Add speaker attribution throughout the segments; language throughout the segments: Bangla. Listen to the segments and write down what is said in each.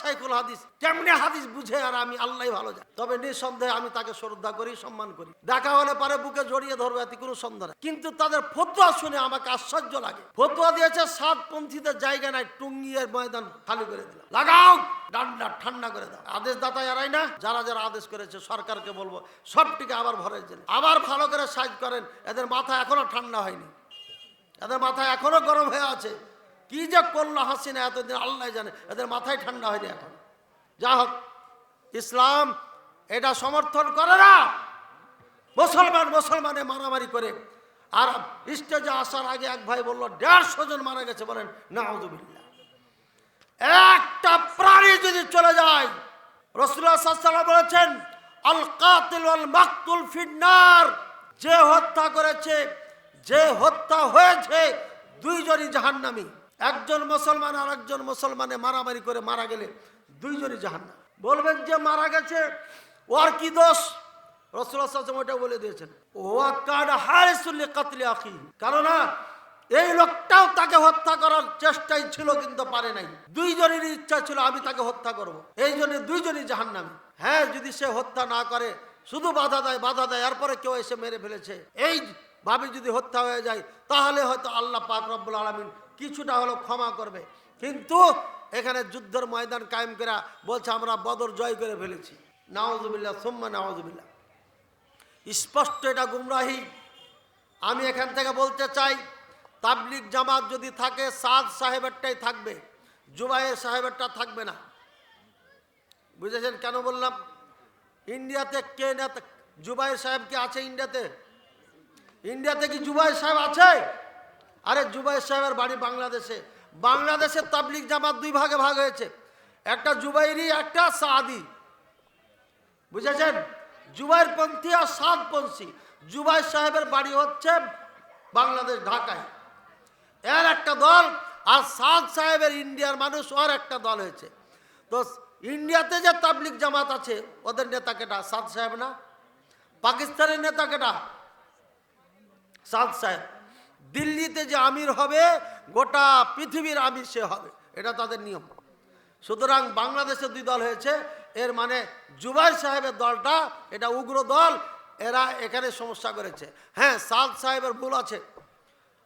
Speaker 1: সাইকুল হাদিস। কেমনে হাদিস বুঝে আর আমি আল্লাহ ভালো জানি। তবে নিঃসন্দেহে আমি তাকে শ্রদ্ধা করি, সম্মান করি। দেখা হলে পারে বুকে জড়িয়ে ধরবে, এতে কোনো সন্দেহ কিন্তু তাদের ফতুয়া শুনে আমাকে আশ্চর্য লাগে। ফতুয়া দিয়েছে সাতপন্থীদের জায়গা নাই টুঙ্গিয়ের ময়দান খালি করে দিল লাগাও, ডান্ডা ঠান্ডা করে দাও। আদেশ দাতা এরাই না, যারা যারা আদেশ করেছে, সরকারকে বলব, সবটিকে আবার ভরে দিন আবার ভালো করে সাইজ করেন, এদের মাথা এখনও ঠান্ডা হয়নি। এদের মাথা এখনও গরম হয়ে আছে। কি যে করল হাসিনা এতদিন, আল্লাহ জানে। এদের মাথায় ঠান্ডা হয়নি এখন। যা হোক, ইসলাম এটা সমর্থন করে না। মুসলমান মুসলমানে মারামারি করে। আর স্টেজে আসার আগে এক ভাই বলল, দেড়শো জন মারা গেছে বলেন, নাউজুবিল্লাহ। একটা প্রাণী যদি চলে যায় রসুল্লাহ বলেছেন আল কাতিল মাকতুল ফিন্নার। যে হত্যা করেছে, যে হত্যা হয়েছে, দুইজনই জাহান্নামী। একজন মুসলমান আর একজন মুসলমানে মারামারি করে মারা গেলে দুইজনই জাহান্নাম। বলবেন যে মারা গেছে, ওর কি দোষ? সাল্লাম ওটা বলে দিয়েছেন। কেননা এই লোকটাও তাকে হত্যা করার চেষ্টাই ছিল কিন্তু পারে নাই। দুইজনের ইচ্ছা ছিল, আমি তাকে হত্যা করব। এই জন্য দুইজনই জাহান্নামী। হ্যাঁ যদি সে হত্যা না করে, শুধু বাধা দেয় বাধা দেয়, এরপরে কেউ এসে মেরে ফেলেছে। এই ভাবে যদি হত্যা হয়ে যায়, তাহলে হয়তো আল্লাহ পাক রব্বুল আলমিন কিছুটা হলো ক্ষমা করবে। কিন্তু এখানে যুদ্ধের ময়দান কায়েম করা বলছে, আমরা বদর জয় করে ফেলেছি। নওয়াজবিল্লা সোম্মা নওয়াজবিল্লা স্পষ্ট এটা গুমরাহি। আমি এখান থেকে বলতে চাই তাবলিক জামাত যদি থাকে, সাদ সাহেবেরটাই থাকবে জুবাইয়ের সাহেবেরটা থাকবে না। বুঝেছেন কেন বললাম? ইন্ডিয়াতে কে নেতা জুবাইর সাহেব কি আছে ইন্ডিয়াতে? ইন্ডিয়াতে কি জুবাই সাহেব আছে? আরে জুবাই সাহেবের বাড়ি বাংলাদেশে। বাংলাদেশের তাবলিক জামাত দুই ভাগে ভাগ হয়েছে। একটা জুবাইরি, একটা সাদি। বুঝেছেন? জুবাইর পন্থী আর সাদপন্থী জুবাই সাহেবের বাড়ি হচ্ছে বাংলাদেশ, ঢাকায়। এর একটা দল আর সাদ সাহেবের ইন্ডিয়ার মানুষ ওর একটা দল হয়েছে। তো ইন্ডিয়াতে যে তাবলিক জামাত আছে, ওদের নেতা কেটা? সাদ সাহেব না? পাকিস্তানের নেতা কেটা? সাদ সাহেব, দিল্লিতে যে আমির হবে, গোটা পৃথিবীর আমির সে হবে। এটা তাদের নিয়ম। সুতরাং বাংলাদেশে দুই দল হয়েছে, এর মানে জুবাই সাহেবের দলটা, এটা উগ্র দল, এরা এখানে সমস্যা করেছে। হ্যাঁ সাদ সাহেবের ভুল আছে।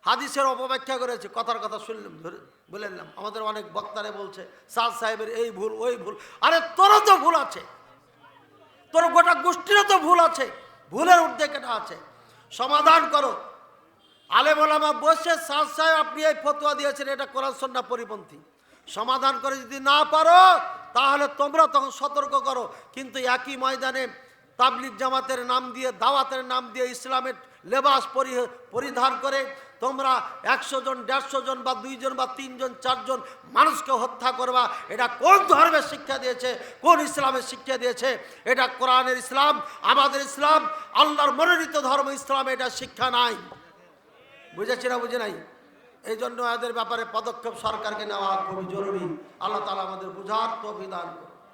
Speaker 1: হাদিসের অপব্যাখ্যা করেছে, কথার কথা শুনলাম, ধরে বলে নিলাম। আমাদের অনেক বক্তারে বলছে, সাদ সাহেবের এই ভুল, ওই ভুল। আরে, তোরও তো ভুল আছে। তোর গোটা গোষ্ঠীরও তো ভুল আছে। ভুলের ঊর্ধ্বে এটা আছে। সমাধান করো। আলেম বসে সাদ সাহেব আপনি এই ফতোয়া দিয়েছেন, এটা কোরআন সন্না পরিপন্থী। সমাধান করে যদি না পারো, তাহলে তোমরা তখন সতর্ক করো। কিন্তু একই ময়দানে তাবলিক জামাতের নাম দিয়ে, দাওয়াতের নাম দিয়ে ইসলামের লেবাস পরিধান করে তোমরা একশো জন, দেড়শো জন বা দুইজন বা তিনজন চারজন মানুষকে হত্যা করবা, এটা কোন ধর্মের শিক্ষা দিয়েছে, কোন ইসলামের শিক্ষা দিয়েছে, এটা কোরআনের ইসলাম, আমাদের ইসলাম, আল্লাহর মনোনীত ধর্ম ইসলাম এটা শিক্ষা নাই। বুঝেছি না বুঝে নাই? এই জন্য এদের ব্যাপারে পদক্ষেপ সরকারকে নেওয়া খুবই জরুরি। আল্লাহ তালা আমাদের বুঝার তো বিধান